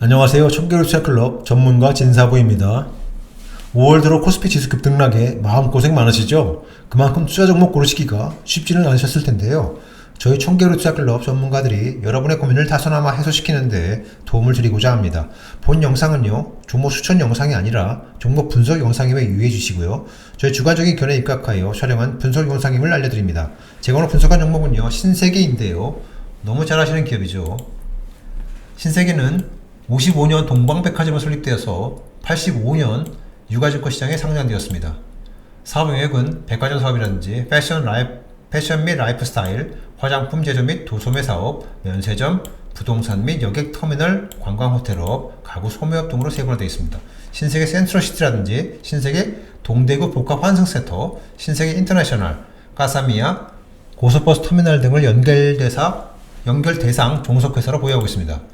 안녕하세요. 청계로 투자클럽 전문가 진사부입니다. 5월 들어 코스피 지수 급등락에 마음고생 많으시죠? 그만큼 투자 종목 고르시기가 쉽지는 않으셨을 텐데요. 저희 청계로 투자클럽 전문가들이 여러분의 고민을 다소나마 해소시키는데 도움을 드리고자 합니다. 본 영상은요, 종목 추천 영상이 아니라 종목 분석 영상임에 유의해 주시고요. 저희 주관적인 견해에 입각하여 촬영한 분석 영상임을 알려드립니다. 제가 오늘 분석한 종목은요, 신세계인데요. 너무 잘 아시는 기업이죠. 신세계는 55년 동방백화점을 설립되어서 85년 유가증권 시장에 상장되었습니다. 사업 영역은 백화점 사업이라든지 패션 라이프, 패션 및 라이프 스타일, 화장품 제조 및 도소매 사업, 면세점, 부동산 및 여객 터미널, 관광 호텔업, 가구 소매업 등으로 세분화되어 있습니다. 신세계 센트럴시티라든지 신세계 동대구 복합 환승센터, 신세계 인터내셔널, 가사미야, 고속버스 터미널 등을 연결대사, 연결 대상 종속회사로 보유하고 있습니다.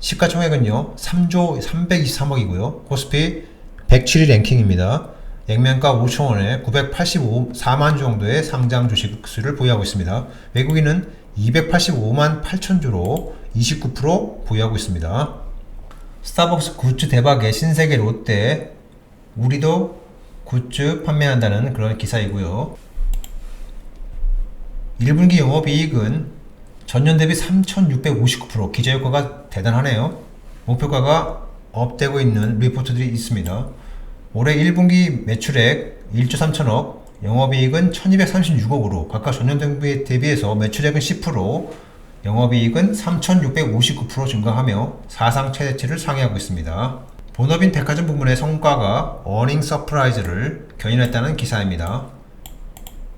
시가총액은요 3조 323억이고요. 코스피 107위 랭킹입니다. 액면가 5천원에 984만 주 정도의 상장 주식 수를 보유하고 있습니다. 외국인은 285만 8천 주로 29% 보유하고 있습니다. 스타벅스 굿즈 대박의 신세계 롯데 우리도 굿즈 판매한다는 그런 기사이고요. 1분기 영업이익은 전년 대비 3,659% 기저효과가 대단하네요. 목표가가 업되고 있는 리포트들이 있습니다. 올해 1분기 매출액 1조 3천억, 영업이익은 1236억으로 각각 전년 대비해서 매출액은 10%, 영업이익은 3,659% 증가하며 사상 최대치를 상회하고 있습니다. 본업인 백화점 부문의 성과가 어닝 서프라이즈를 견인했다는 기사입니다.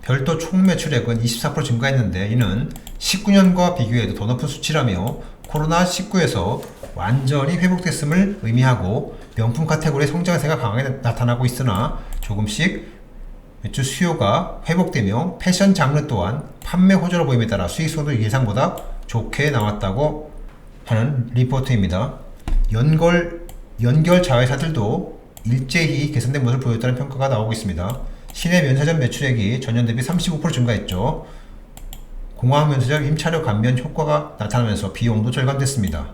별도 총 매출액은 24% 증가했는데 이는 19년과 비교해도 더 높은 수치라며 코로나19에서 완전히 회복됐음을 의미하고 명품 카테고리의 성장세가 강하게 나타나고 있으나 조금씩 매출 수요가 회복되며 패션 장르 또한 판매 호조로 보임에 따라 수익성도 예상보다 좋게 나왔다고 하는 리포트입니다. 연결, 연결 자회사들도 일제히 개선된 모습을 보였다는 평가가 나오고 있습니다. 시내 면세점 매출액이 전년 대비 35% 증가했죠. 공항 면세점 임차료 감면 효과가 나타나면서 비용도 절감됐습니다.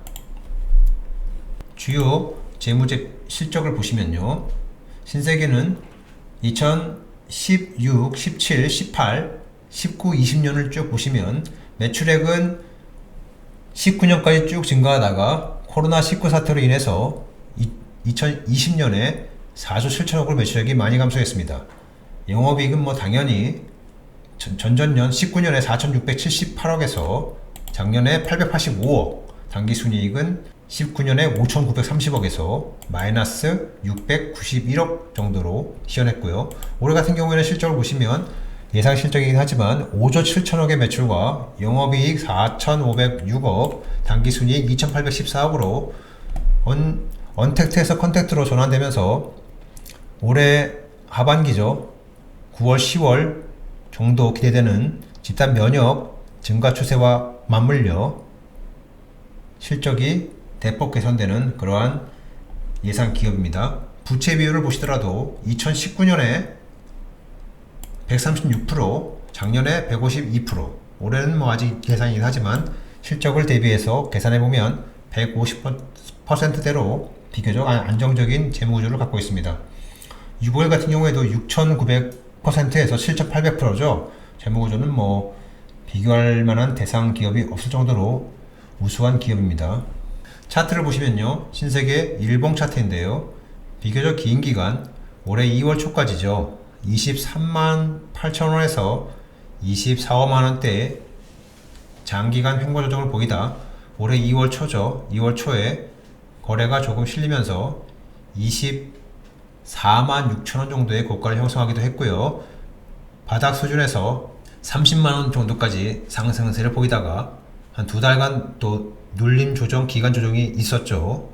주요 재무제 실적을 보시면요. 신세계는 2016, 17, 18, 19, 20년을 쭉 보시면 매출액은 19년까지 쭉 증가하다가 코로나19 사태로 인해서 2020년에 4조 7천억을 매출액이 많이 감소했습니다. 영업이익은 뭐 당연히 전전년 19년에 4,678억에서 작년에 885억, 당기순이익은 19년에 5,930억에서 마이너스 691억 정도로 시현했고요. 올해 같은 경우에는 실적을 보시면 예상 실적이긴 하지만 5조 7천억의 매출과 영업이익 4,506억, 당기순이익 2,814억으로 언, 언택트에서 컨택트로 전환되면서 올해 하반기죠. 9월, 10월 정도 기대되는 집단 면역 증가 추세와 맞물려 실적이 대폭 개선되는 그러한 예상 기업입니다. 부채 비율을 보시더라도 2019년에 136%, 작년에 152%, 올해는 뭐 아직 계산이긴 하지만 실적을 대비해서 계산해 보면 150%대로 비교적 안정적인 재무구조를 갖고 있습니다. 6월 같은 경우에도 6,900% 에서 7,800%죠. 재무구조는 뭐 비교할 만한 대상 기업이 없을 정도로 우수한 기업입니다. 차트를 보시면요. 신세계 일봉 차트인데요. 비교적 긴 기간 올해 2월 초까지죠. 23만 8천 원에서 24, 5만 원대 장기간 횡보 조정을 보이다 올해 2월 초죠. 2월 초에 거래가 조금 실리면서 24만 6천 원 정도의 고가를 형성하기도 했고요. 바닥 수준에서 30만 원 정도까지 상승세를 보이다가 한 두 달간 또 눌림 조정, 기간 조정이 있었죠.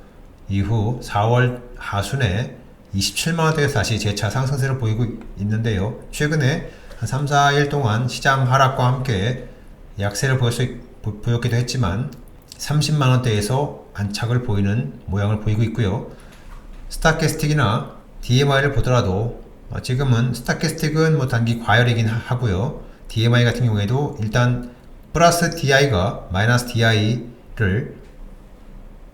이후 4월 하순에 27만 원대에서 다시 재차 상승세를 보이고 있는데요. 최근에 한 3, 4일 동안 시장 하락과 함께 약세를 보였기도 했지만 30만 원대에서 안착을 보이는 모양을 보이고 있고요. 스타캐스틱이나 DMI를 보더라도 지금은 스타캐스틱은 뭐 단기 과열이긴 하고요. DMI 같은 경우에도 일단 플러스 DI가 마이너스 DI를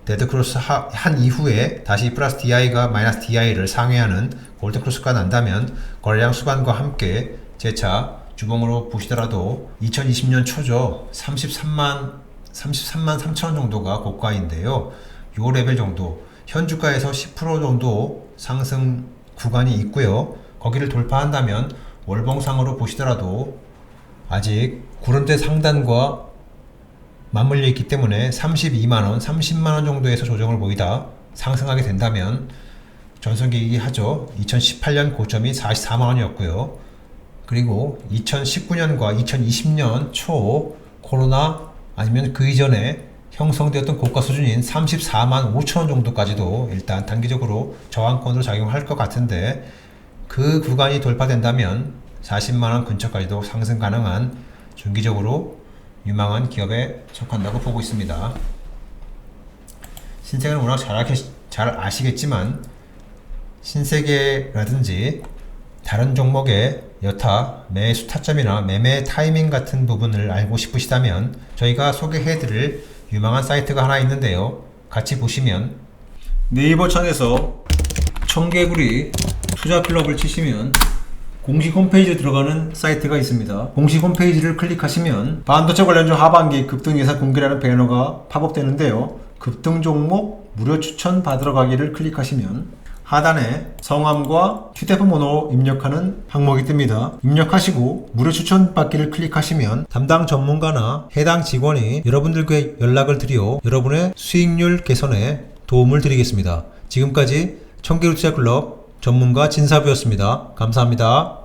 데드크로스 하- 한 이후에 다시 플러스 DI가 마이너스 DI를 상회하는 골드크로스가 난다면 거래량 수반과 함께 재차 주봉으로 보시더라도 2020년 초죠. 33만 33만 3천 원 정도가 고가인데요. 요 레벨 정도 현 주가에서 10% 정도 상승 구간이 있고요 거기를 돌파한다면 월봉상으로 보시더라도 아직 구름대 상단과 맞물려 있기 때문에 32만원, 30만원 정도에서 조정을 보이다 상승하게 된다면 전성기이기 하죠. 2018년 고점이 44만원이었고요. 그리고 2019년과 2020년 초 코로나 아니면 그 이전에 형성되었던 고가 수준인 34만 5천원 정도까지도 일단 단기적으로 저항권으로 작용할 것 같은데 그 구간이 돌파된다면 40만원 근처까지도 상승 가능한 중기적으로 유망한 기업에 속한다고 보고 있습니다. 신세계는 워낙 잘, 잘 아시겠지만 신세계라든지 다른 종목의 여타 매수 타점이나 매매 타이밍 같은 부분을 알고 싶으시다면 저희가 소개해드릴 유망한 사이트가 하나 있는데요. 같이 보시면 네이버 창에서 청개구리 투자 클럽을 치시면 공식 홈페이지에 들어가는 사이트가 있습니다. 공식 홈페이지를 클릭하시면 반도체 관련주 하반기 급등 예상 공개라는 배너가 팝업되는데요. 급등 종목 무료 추천 받으러 가기를 클릭하시면 하단에 성함과 휴대폰 번호 입력하는 항목이 뜹니다. 입력하시고 무료 추천 받기를 클릭하시면 담당 전문가나 해당 직원이 여러분들께 연락을 드려 여러분의 수익률 개선에 도움을 드리겠습니다. 지금까지 청계루 투자클럽 전문가 진사부였습니다. 감사합니다.